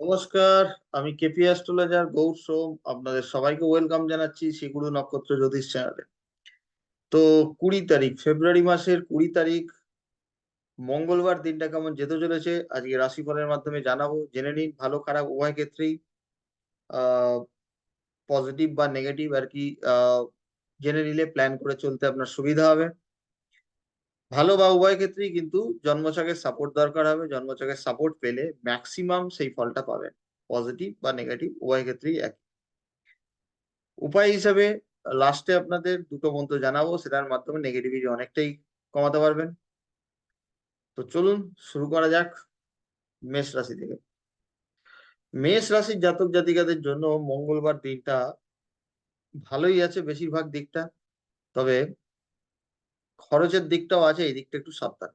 নমস্কার, আমি KP astrologer Gour সোম, আপনাদের সবাইকে ওয়েলকাম জানাচ্ছি শ্রীগুরু নক্ষত্র জ্যোতিষ চ্যানেলে। তো কুড়ি তারিখ, ফেব্রুয়ারি মাসের কুড়ি তারিখ, মঙ্গলবার দিনটা কেমন যেতে চলেছে, আজকে রাশিফলের মাধ্যমে জানাব, জেনে নিন, ভালো, খারাপ, উভয় ক্ষেত্রেই পজিটিভ বা নেগেটিভ আর কি জেনে নিলে প্ল্যান করে চলতে আপনার সুবিধা হবে। ভালো বা উভয় ক্ষেত্রেই কিন্তু জন্মছকের সাপোর্ট দরকার হবে জন্মছকের সাপোর্ট পেলে ম্যাক্সিমাম সেই ফলটা পাবেন। পজিটিভ বা নেগেটিভ উভয় ক্ষেত্রেই এক উপায় হিসাবে লাস্টে আপনাদের দুটো মন্ত্র জানাব, সেটার মাধ্যমে নেগেটিভিটি অনেকটাই কমাতে পারবেন। তো চলুন শুরু করা যাক মেষ রাশি থেকে। মেষ রাশির জাতক জাতিকাদের জন্য মঙ্গলবার দিনটা ভালোই আছে বেশিরভাগ দিকটা। তবে খরচের দিকটাও আছে, এই দিকটা একটু সাবধান।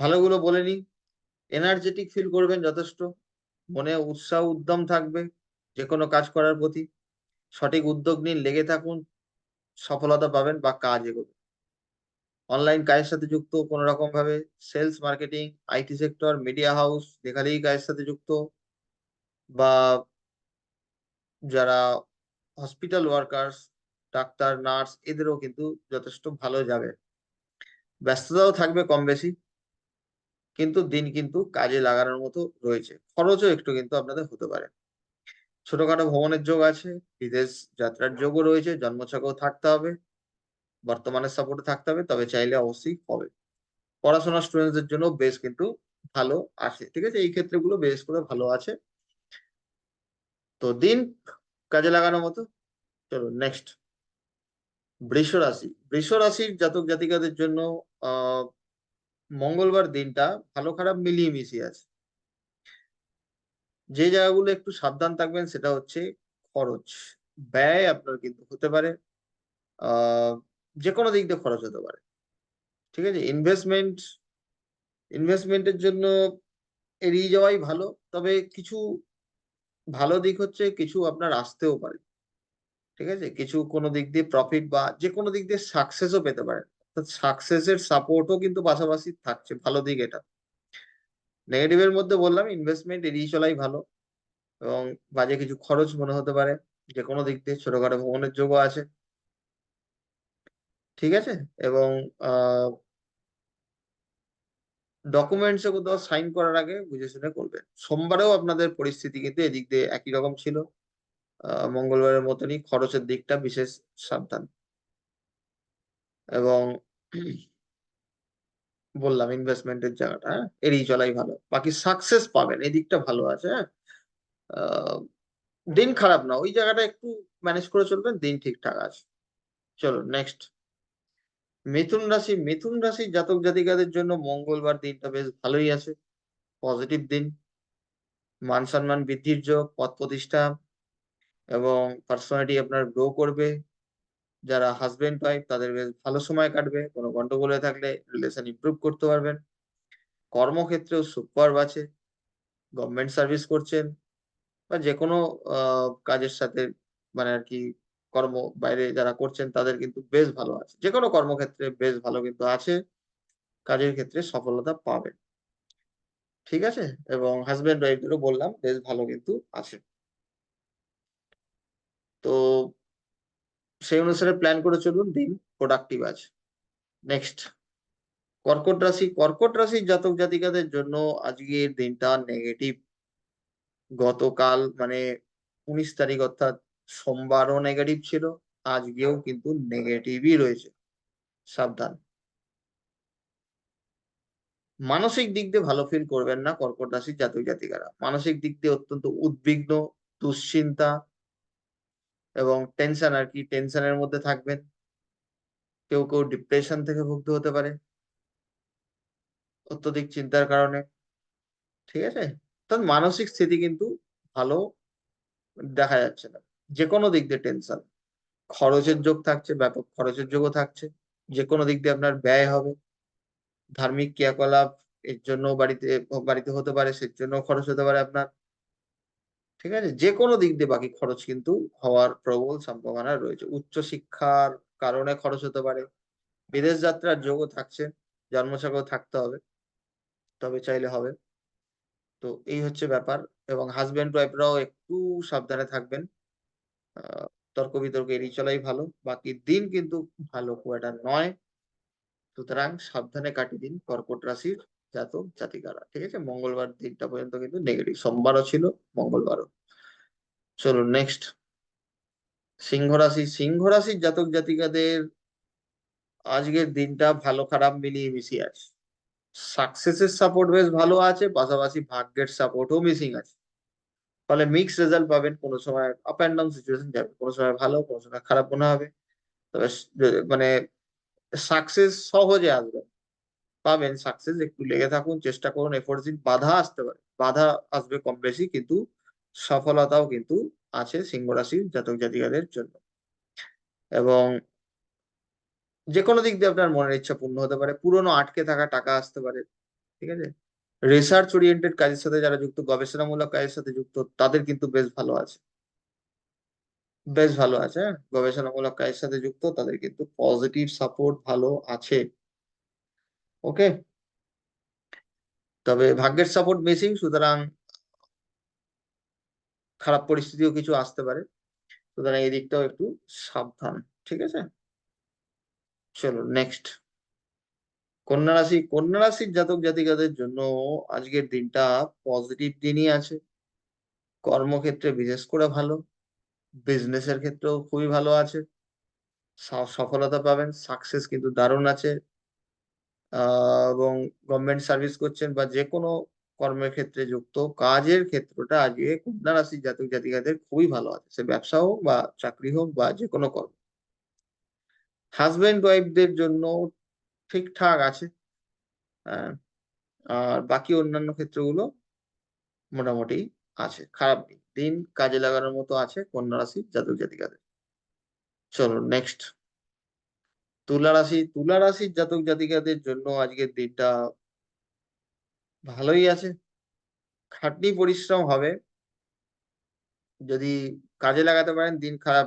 ভালোগুলো বলে নিই এনার্জেটিক ফিল করবেন যথেষ্ট। মনে উৎসাহ, উদ্যম থাকবে যে কোনো কাজ করার প্রতি। সঠিক উদ্যোগ নিন, লেগে থাকুন, সফলতা পাবেন বা কাজ এগোবে। অনলাইন কাজের সাথে যুক্ত কোনো রকম ভাবে sales marketing IT sector media house যেখানেই কাজের সাথে যুক্ত বা যারা হসপিটাল ওয়ার্কার্স ডাক্তার, নার্স এদেরও কিন্তু যথেষ্ট ভালো যাবে। ব্যস্ততাও থাকবে কম বেশি, কিন্তু দিন কিন্তু কাজে লাগানোর মতো রয়েছে। খরচও একটু কিন্তু আপনাদের হতে পারে। ছোটখাটো ভ্রমণের যোগ আছে, বিদেশ যাত্রার যোগও রয়েছে, জন্মছকেও থাকতে হবে, বর্তমানে সাপোর্টে থাকতে হবে, তবে চাইলে অবশ্যই হবে। পড়াশোনার স্টুডেন্টদের জন্য বেশ কিন্তু ভালো আছে, ঠিক আছে? এই ক্ষেত্রগুলো বেশ করে ভালো আছে। তো দিন কাজে লাগানোর মতো। চলো নেক্সট বৃষ রাশি। বৃষ রাশির জাতক জাতিকাদের জন্য মঙ্গলবার দিনটা ভালো খারাপ মিলিয়ে মিশিয়ে আছে। যে জায়গাগুলো একটু সাবধান থাকবেন সেটা হচ্ছে খরচ। ব্যয় আপনার কিন্তু হতে পারে যে কোনো দিক দিয়ে খরচ হতে পারে। ঠিক আছে? ইনভেস্টমেন্ট ইনভেস্টমেন্টের জন্য এড়িয়ে যাওয়াই ভালো। তবে কিছু ভালো দিক হচ্ছে, কিছু আপনার আসতেও পারে। ঠিক আছে? কিছু কোনো দিক দিয়ে প্রফিট বা যে কোনো দিক দিয়ে সাকসেসও পেতে পারেন। সাকসেসের সাপোর্টও কিন্তু পাশাপাশি থাকছে। ভালো দিক এটা। নেগেটিভের মধ্যে বললাম ইনভেস্টমেন্ট এড়িয়ে চলাই ভালো এবং বাজে কিছু খরচ মনে হতে পারে। যে কোনো দিক দিয়ে ছোটখাটো ভ্রমণের যোগও আছে। ঠিক আছে? এবং ডকুমেন্টসে কোথাও সাইন করার আগে বুঝে শুনে করবেন। সোমবারেও আপনাদের পরিস্থিতি কিন্তু এদিক দিয়ে একই রকম ছিল। মঙ্গলবারের মতনই খরচের দিকটা বিশেষ সাবধান। এবং বললাম ইনভেস্টমেন্টের জায়গাটা হ্যাঁ? এড়িয়ে চলাই ভালো। বাকি সাকসেস পাবেন, এই দিকটা ভালো আছে হ্যাঁ? দিন খারাপ না, ওই জায়গাটা একটু ম্যানেজ করে চলবেন, দিন ঠিকঠাক আছে। চলো নেক্সট মিথুন রাশি, মিথুন রাশির জাতক জাতিকাদের জন্য মঙ্গলবার দিনটা বেশ ভালোই আছে। পজিটিভ দিন। মান সম্মান বৃদ্ধির যোগ পদ প্রতিষ্ঠা এবং পার্সোনালিটি আপনার গ্রো করবে। যারা হাজবেন্ড ওয়াইফ তাদের বেশ ভালো সময় কাটবে। কোনো গন্ডগোলে থাকলে রিলেশন ইমপ্রুভ করতে পারবেন। কর্মক্ষেত্রেও সুপার আছে। গভর্নমেন্ট সার্ভিস করছেন বা যে কোনো কাজের সাথে মানে আর কি কর্ম বাইরে যারা করছেন তাদের কিন্তু বেশ ভালো আছে। যে কোনো কর্মক্ষেত্রে বেশ ভালো কিন্তু আছে। কাজের ক্ষেত্রে সফলতা পাবেন। ঠিক আছে? এবং হাজবেন্ড ওয়াইফদেরও বললাম, বেশ ভালো কিন্তু আছে। তো সেই অনুসারে প্ল্যান করে চলুন, দিন প্রোডাক্টিভ আছে নেক্সট কর্কট রাশি, কর্কট রাশির জাতক জাতিকাদের জন্য আজকের দিনটা নেগেটিভ গতকাল মানে উনিশ তারিখ অর্থাৎ সোমবারও নেগেটিভ ছিল, আজকেও কিন্তু নেগেটিভই রয়েছে। সাবধান। মানসিক দিক দিয়ে ভালো ফিল করবেন না কর্কট রাশির জাতক জাতিকারা। মানসিক দিক দিয়ে অত্যন্ত উদ্বিগ্ন, দুশ্চিন্তা এবং টেনশন আর কি টেনশনের মধ্যে থাকবেন। কেউ কেউ ডিপ্রেশন থেকে ভুগতে হতে পারে। অত্যধিক চিন্তার কারণে। ঠিক আছে? তখন মানসিক স্থিতি কিন্তু ভালো দেখা যাচ্ছে না। যে কোনো দিক দিয়ে টেনশন খরচের যোগ থাকছে, ব্যাপক খরচের যোগও থাকছে। যে কোনো দিক দিয়ে আপনার ব্যয় হবে। ধার্মিক ক্রিয়াকলাপ এর জন্য বাড়িতে বাড়িতে হতে পারে, সের জন্য খরচ হতে পারে আপনার। ঠিক আছে? যে কোনো দিক দিয়ে বাকি খরচ কিন্তু হওয়ার প্রবল সম্ভাবনা রয়েছে। উচ্চ শিক্ষার কারণে খরচ হতে পারে। বিদেশ যাত্রার যোগও থাকছে। জন্মছকেও থাকতে হবে। তবে চাইলে হবে। তো এই হচ্ছে ব্যাপার। এবং হাজবেন্ড ওয়াইফরাও একটু সাবধানে থাকবেন। তর্ক বিতর্ক এড়িয়ে চলাই ভালো। বাকি দিন কিন্তু ভালো, খুব একটা নয়। সুতরাং সাবধানে কাটিয়ে দিন কর্কট রাশির। জাতক জাতিকারা, ঠিক আছে? মঙ্গলবার দিনটা পর্যন্ত কিন্তু নেগেটিভ সোমবারও ছিল, মঙ্গলবারও। চলুন নেক্সট সিংহ রাশি সিংহ রাশির জাতক জাতিকাদের আজকের দিনটা ভালো খারাপ মিলিয়ে মিশিয়ে আছে। সাকসেসের সাপোর্ট বেশ ভালো আছে, পাশাপাশি ভাগ্যের সাপোর্টও মিসিং আছে। ফলে মিক্স রেজাল্ট পাবেন, কোনো সময় আপ অ্যান্ড ডাউন সিচুয়েশন যাবে, কোনো সময় ভালো, কোনো সময় খারাপ মনে হবে। তবে মানে সাকসেস সহজে আসবে। পাবেন সাকসেস একটু লেগে থাকুন, চেষ্টা করুন এফোর্ট দিন বাধা আসতে পারে। বাধা আসবে কম বেশি, কিন্তু সফলতাও কিন্তু আছে সিংহ রাশির জাতক জাতিকাদের জন্য। এবং যে কোনো দিক দিয়ে আপনার মনের ইচ্ছা পূর্ণ হতে পারে, পুরনো আটকে থাকা টাকা আসতে পারে, ঠিক আছে? রিসার্চ ওরিয়েন্টেড কাজের সাথে যারা যুক্ত, গবেষণামূলক কাজের সাথে যুক্ত, তাদের কিন্তু বেশ ভালো আছে। বেশ ভালো আছে হ্যাঁ? গবেষণামূলক কাজের সাথে যুক্ত, তাদের কিন্তু পজিটিভ সাপোর্ট ভালো আছে। ওকে? তবে ভাগ্যের সাপোর্ট মিসিং সুতরাং খারাপ পরিস্থিতিও কিছু আসতে পারে। সুতরাং এই দিকটাও একটু সাবধান, ঠিক আছে? চলো নেক্সট কন্যা রাশি, কন্যা রাশির জাতক জাতিকাদের জন্য আজকের দিনটা পজিটিভ দিনই আছে। কর্মক্ষেত্রে বিশেষ করে ভালো বিজনেসের ক্ষেত্রেও খুবই ভালো আছে। সফলতা পাবেন সাকসেস কিন্তু দারুণ আছে। এবং গভর্নমেন্ট সার্ভিস করছেন বা যে কোনো কর্মের ক্ষেত্রে যুক্ত কাজের ক্ষেত্রটা আজকে কন্যা রাশির জাতক জাতিকাদের খুবই ভালো আছে। সে ব্যবসা হোক বা চাকরি হোক বা যে কোনো কর্ম। হাজবেন্ড ওয়াইফদের জন্য ঠিকঠাক আছে। আহ, আর বাকি অন্যান্য ক্ষেত্রগুলো মোটামুটি আছে খারাপ নেই। দিন কাজে লাগানোর মতো আছে কন্যা রাশি জাতক জাতিকাদের। চলো নেক্সট তুলা রাশি তুলা রাশির জাতক জাতিকাদের জন্য আজকের দিনটা ভালোই আছে। খাটনি পরিশ্রম হবে। যদি কাজে লাগাতে পারেন দিন খারাপ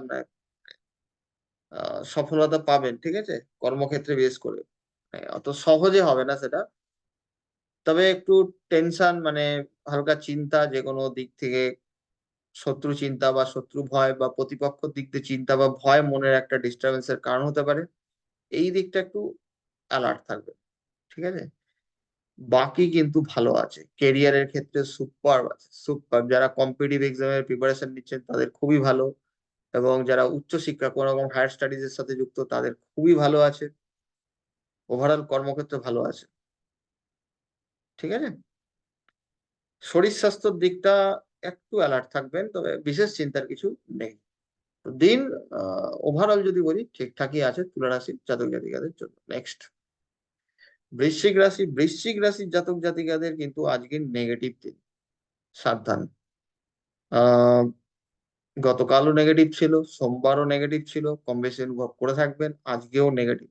আহ, সফলতা পাবেন ঠিক আছে? কর্মক্ষেত্রে বেশ করে। অত সহজে হবে না সেটা। তবে একটু টেনশন মানে হালকা চিন্তা যে কোনো দিক থেকে শত্রু চিন্তা বা শত্রু ভয় বা প্রতিপক্ষ দিক দিয়ে চিন্তা বা ভয় মনের একটা ডিস্টারবেন্সের কারণ হতে পারে। এই দিকটা একটু অ্যালার্ট থাকবে, ঠিক আছে? বাকি কিন্তু ভালো আছে। কেরিয়ারের ক্ষেত্রে সুপার আছে। সুপার যারা কম্পিটিটিভ এক্সামের প্রিপারেশন নিচ্ছেন তাদের খুবই ভালো এবং যারা উচ্চশিক্ষা কোনো রকম হায়ার স্টাডিজ এর সাথে যুক্ত তাদের খুবই ভালো আছে। ওভারঅল কর্মক্ষেত্রে ভালো আছে। ঠিক আছে? শরীর স্বাস্থ্যের দিকটা একটু অ্যালার্ট থাকবেন, তবে বিশেষ চিন্তার কিছু নেই। দিন ওভারঅল যদি বলি, ঠিকঠাকই আছে তুলা রাশির জাতক জাতিকাদের জন্য। নেক্সট বৃশ্চিক রাশি, বৃশ্চিক রাশির জাতক জাতিকাদের কিন্তু আজকের নেগেটিভ দিন। সাবধান। গতকালও নেগেটিভ ছিল, সোমবারও নেগেটিভ ছিল, কম বেশি অনুভব করে থাকবেন, আজকেও নেগেটিভ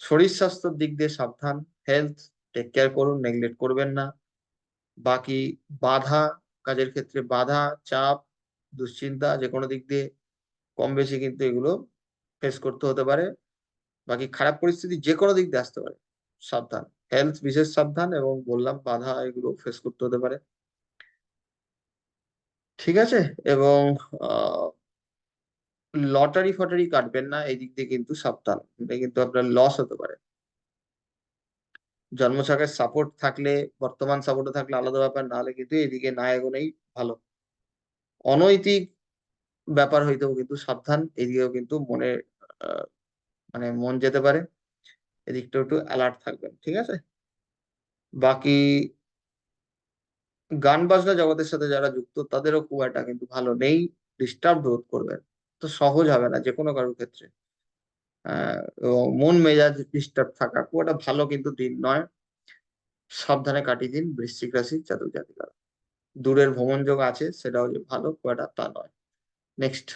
শরীর স্বাস্থ্যের দিক দিয়ে সাবধান হেলথ টেক কেয়ার করুন নেগলেক্ট করবেন না। বাকি বাধা, কাজের ক্ষেত্রে বাধা, চাপ, দুশ্চিন্তা যে কোনো দিক দিয়ে কম বেশি কিন্তু এগুলো ফেস করতে হতে পারে। বাকি খারাপ পরিস্থিতি যে কোনো দিক দিয়ে আসতে পারে। সাবধান হেলথ বিশেষ সাবধান এবং বললাম বাধা এগুলো ফেস করতে হতে পারে। ঠিক আছে? এবং লটারি ফটারি কাটবেন না, এই দিক দিয়ে কিন্তু সাবধান। এটা কিন্তু আপনার লস হতে পারে। জন্ম জন্মছকের সাপোর্ট থাকলে, বর্তমান সাপোর্টে থাকলে আলাদা ব্যাপার, নাহলে কিন্তু এদিকে না এগোনেই ভালো। অনৈতিক ব্যাপার হইতেও কিন্তু সাবধান, এদিকেও কিন্তু মনে মানে মন যেতে পারে। এদিকটা একটু অ্যালার্ট থাকবেন, ঠিক আছে? বাকি গান বাজনা জগতের সাথে যারা যুক্ত, তাদেরও খুব একটা কিন্তু ভালো নেই ডিস্টার্ব বোধ করবেন। তো সহজ হবে না যে কোনো কারোর ক্ষেত্রে। মন মেজাজ ডিস্টার্ব থাকা খুব একটা ভালো কিন্তু দিন নয়। সাবধানে কাটিয়ে দিন বৃশ্চিক রাশি জাতক জাতিকা দূরের ভ্রমণ যোগ আছে, সেটাও যে ভালো, খুব একটা তা নয়। নেক্সট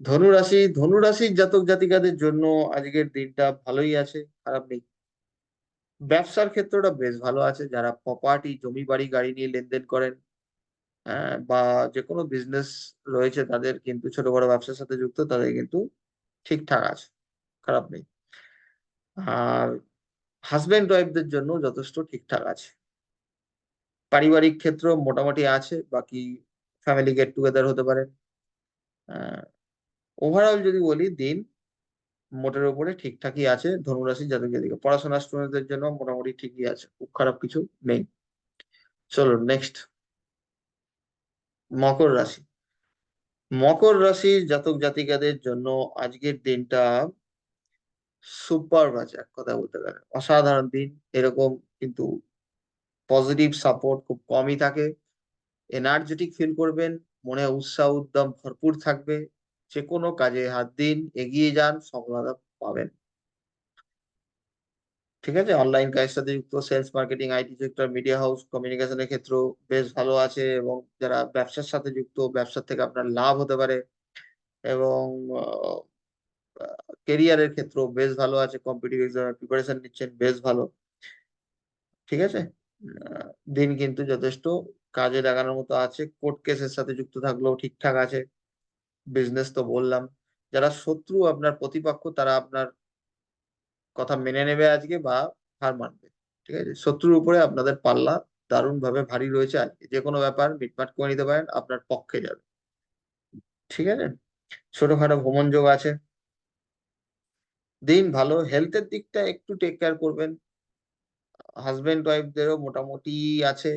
ধনু রাশি ধনু রাশির জাতক জাতিকাদের জন্য আজকের দিনটা ভালোই আছে খারাপ নেই। ব্যবসার ক্ষেত্রটা বেশ ভালো আছে যারা প্রপার্টি জমি বাড়ি গাড়ি নিয়ে লেনদেন করেন আহ, বা যে কোনো বিজনেস রয়েছে তাদের কিন্তু ছোট বড় ব্যবসার সাথে যুক্ত তাদের কিন্তু ঠিকঠাক আছে খারাপ নেই। আর হাজব্যান্ড ওয়াইফদের জন্য যথেষ্ট ঠিকঠাক আছে। পারিবারিক ক্ষেত্র মোটামুটি আছে বাকি ফ্যামিলি গেট টুগেদার হতে পারে। ওভারঅল যদি বলি, দিন মোটের উপরে ঠিকঠাকই আছে। ধনুরাশি জাতক জাতিকা পড়াশোনা স্টুডেন্টদের জন্য মোটামুটি ঠিকই আছে, খুব খারাপ কিছু নেই। চলো নেক্সট মকর রাশি। মকর রাশির জাতক জাতিকাদের জন্য আজকের দিনটা সুপার আছে এক কথা বলতে গেলে। অসাধারণ দিন, এরকম কিন্তু পজিটিভ সাপোর্ট খুব কমই থাকে। এনার্জেটিক ফিল করবেন মনে উৎসাহ উদ্যম ভরপুর থাকবে। যে কোনো কাজে হাত দিন, এগিয়ে যান, সফলতা পাবেন। ঠিক আছে? অনলাইন কাজের সাথে যুক্ত sales marketing IT sector media house কমিউনিকেশনের ক্ষেত্রেও বেশ ভালো আছে এবং যারা ব্যবসার সাথে যুক্ত, ব্যবসার থেকে আপনার লাভ হতে পারে এবং কেরিয়ারের ক্ষেত্রেও বেশ ভালো আছে। কম্পিটিভ এক্সামের প্রিপারেশন নিচ্ছেন, বেশ ভালো। ঠিক আছে? দিন কিন্তু যথেষ্ট কাজে লাগানোর মতো আছে কোর্ট কেসের সাথে যুক্ত থাকলেও ঠিকঠাক আছে। বিজনেস তো বললাম। যারা শত্রু, আপনার প্রতিপক্ষ, তারা আপনার কথা মেনে নেবে আজকে বা হার মানবে। ঠিক আছে? শত্রুর উপরে আপনাদের পাল্লা দারুণ ভাবে ভারী রয়েছে। আজকে যে কোনো ব্যাপার মিটমাট করে নিতে পারেন, আপনার পক্ষে যাবে। ঠিক আছে? ছোটখাটো ভ্রমণ যোগ আছে। দিন ভালো। হেলথের দিকটা একটু টেক কেয়ার করবেন। হাজবেন্ড ওয়াইফদেরও মোটামুটি আছে।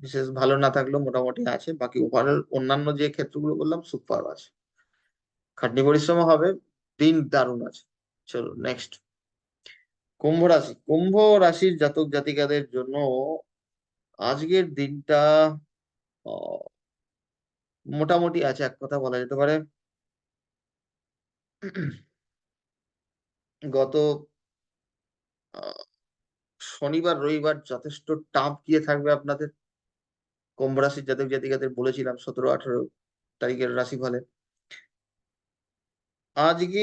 বিশেষ ভালো না থাকলেও মোটামুটি আছে। বাকি ওভারঅল অন্যান্য যে ক্ষেত্রগুলো বললাম সুপার আছে। খাটনি পরিশ্রম হবে, দিন দারুণ আছে। চলো নেক্সট কুম্ভ রাশি। কুম্ভ রাশির জাতক জাতিকাদের জন্য আজকের দিনটা মোটামুটি আছে, এক কথা বলা যেতে পারে। গত শনিবার, রবিবার যথেষ্ট টাফ গিয়ে থাকবে আপনাদের। কুম্ভ রাশির জাতক জাতিকাদের বলেছিলাম সতেরো, আঠারো তারিখের রাশি ফলে আজকে,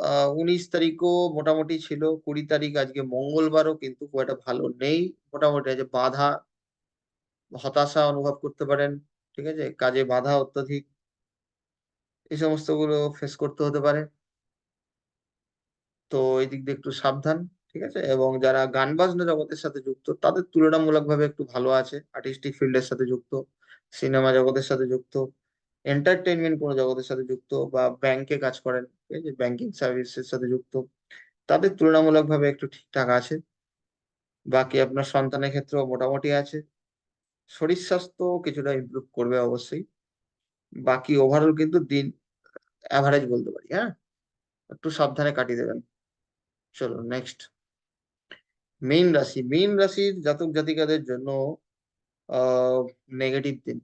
আহ, উনিশ তারিখও মোটামুটি ছিল, কুড়ি তারিখ আজকে মঙ্গলবারও কিন্তু খুব একটা ভালো নেই মোটামুটি। আছে বাধা, হতাশা অনুভব করতে পারেন, ঠিক আছে? কাজে বাধা অত্যাধিক, এই সমস্তগুলো ফেস করতে হতে পারে। তো, এই দিক দিয়ে একটু সাবধান। ঠিক আছে? এবং যারা গান বাজনা জগতের সাথে যুক্ত, তাদের তুলনামূলকভাবে একটু ভালো আছে। আর্টিস্টিক ফিল্ডের সাথে যুক্ত সিনেমা জগতের সাথে যুক্ত এন্টারটেনমেন্ট কোনো জগতের সাথে যুক্ত বা ব্যাংকে কাজ করেন, ঠিক আছে? ব্যাংকিং সার্ভিসের সাথে যুক্ত, তাদের তুলনামূলকভাবে একটু ঠিকঠাক আছে। বাকি আপনার সন্তানের ক্ষেত্রেও মোটামুটি আছে। শরীর স্বাস্থ্য কিছুটা ইমপ্রুভ করবে অবশ্যই। বাকি ওভারঅল কিন্তু দিন অ্যাভারেজ বলতে পারি হ্যাঁ? একটু সাবধানে কাটিয়ে দেবেন। চলো নেক্সট মেইন রাশি মেইন রাশির জাতক জাতিকাদের জন্য নেগেটিভ দিন।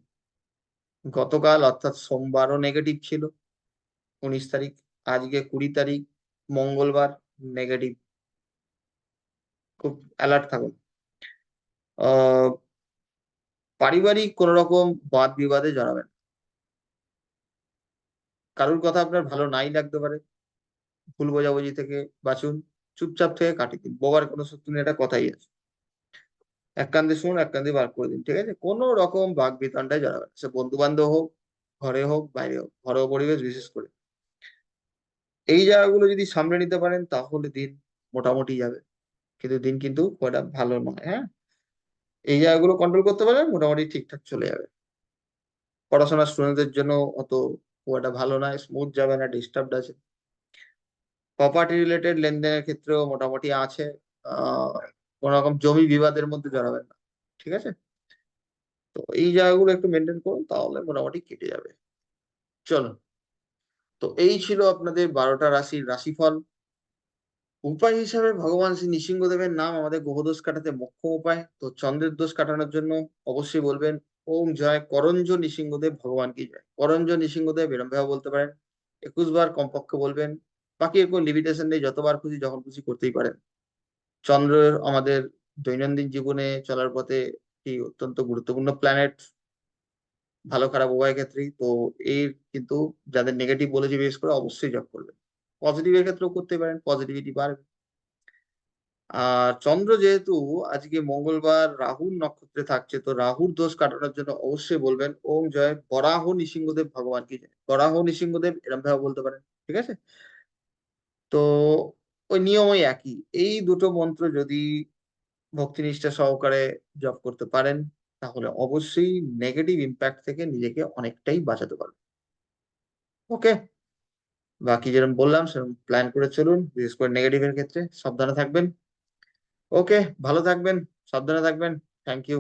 গতকাল অর্থাৎ সোমবারও নেগেটিভ ছিল। উনিশ তারিখ, আজকে কুড়ি তারিখ, মঙ্গলবার নেগেটিভ খুব অ্যালার্ট থাকুন। পারিবারিক কোন রকম বাদ বিবাদে জড়াবেন কারোর কথা আপনার ভালো নাই লাগতে পারে। ভুল বোঝাবুঝি থেকে বাঁচুন। চুপচাপ থেকে কাটিয়ে দিন বোবার কোনো সত্যি নেই, এটা কথাই আছে। এক কান্দে শুনুন, এক কান্দে বার করে দিন, ঠিক আছে? কোন রকম বাঘ বিতণ্ডায় জড়াবেন সে বন্ধু বান্ধব হোক, ঘরে হোক, বাইরে হোক, ঘরোয়া পরিবেশ বিশেষ করে। এই জায়গাগুলো যদি সামলে নিতে পারেন, তাহলে দিন মোটামুটি যাবে। কিন্তু দিন কিন্তু ওটা ভালো নয় হ্যাঁ? এই জায়গাগুলো কন্ট্রোল করতে পারলে মোটামুটি ঠিকঠাক চলে যাবে। পড়াশোনার স্টুডেন্টদের জন্য অত খুব একটা ভালো নয় স্মুথ যাবে না ডিস্টার্বড আছে। প্রপার্টি রিলেটেড লেনদেনের ক্ষেত্রেও মোটামুটি আছে। কোন রকম জমি বিবাদের মধ্যে জড়াবেন না, ঠিক আছে? তো এই জায়গাগুলো একটু মেনটেন করুন, তাহলে মোটামুটি কেটে যাবে। চলো তো এই ছিল আপনাদের বারোটা রাশির রাশিফল। উপায় হিসাবে ভগবান শ্রী নৃসিংহদেবের নাম আমাদের গ্রহদোষ কাটাতে মোক্ষম উপায়। তো চন্দ্রের দোষ কাটানোর জন্য অবশ্যই বলবেন, ওম জয় করঞ্জ নৃসিংহদেব ভগবান কি জয়। করঞ্জ নৃসিংহদেব এরম ভাবে বলতে পারেন। একুশ বার কমপক্ষে বলবেন বাকি এর কোনো লিমিটেশন নেই, যতবার খুশি, যখন খুশি করতেই পারেন। চন্দ্র আমাদের দৈনন্দিন জীবনে চলার পথে একটি অত্যন্ত গুরুত্বপূর্ণ প্ল্যানেট ভালো খারাপ উভয় ক্ষেত্রেই। তো এর কিন্তু যাদের নেগেটিভ বলেছি, বিশেষ করে অবশ্যই জব করবেন পজিটিভের ক্ষেত্রেও করতে পারেন পজিটিভিটি বাড়বে। আর চন্দ্র যেহেতু আজকে মঙ্গলবার রাহুর নক্ষত্রে থাকছে, তো রাহুর দোষ কাটানোর জন্য অবশ্যই বলবেন, ওম জয়, বরাহ নৃসিংহদেব ভগবান কি জয়। বরাহ নৃসিংহদেব এরম ভাবে বলতে পারেন, ঠিক আছে? তো ওই নিয়মই একই। এই দুটো মন্ত্র যদি ভক্তিনিষ্ঠা সহকারে জপ করতে পারেন, তাহলে অবশ্যই নেগেটিভ ইম্প্যাক্ট থেকে নিজেকে অনেকটাই বাঁচাতে পারবে ওকে বাকি যেরকম বললাম সেরকম প্ল্যান করে চলুন, বিশেষ করে নেগেটিভের ক্ষেত্রে। সাবধানে থাকবেন। ওকে ভালো থাকবেন, সাবধানে থাকবেন। Thank you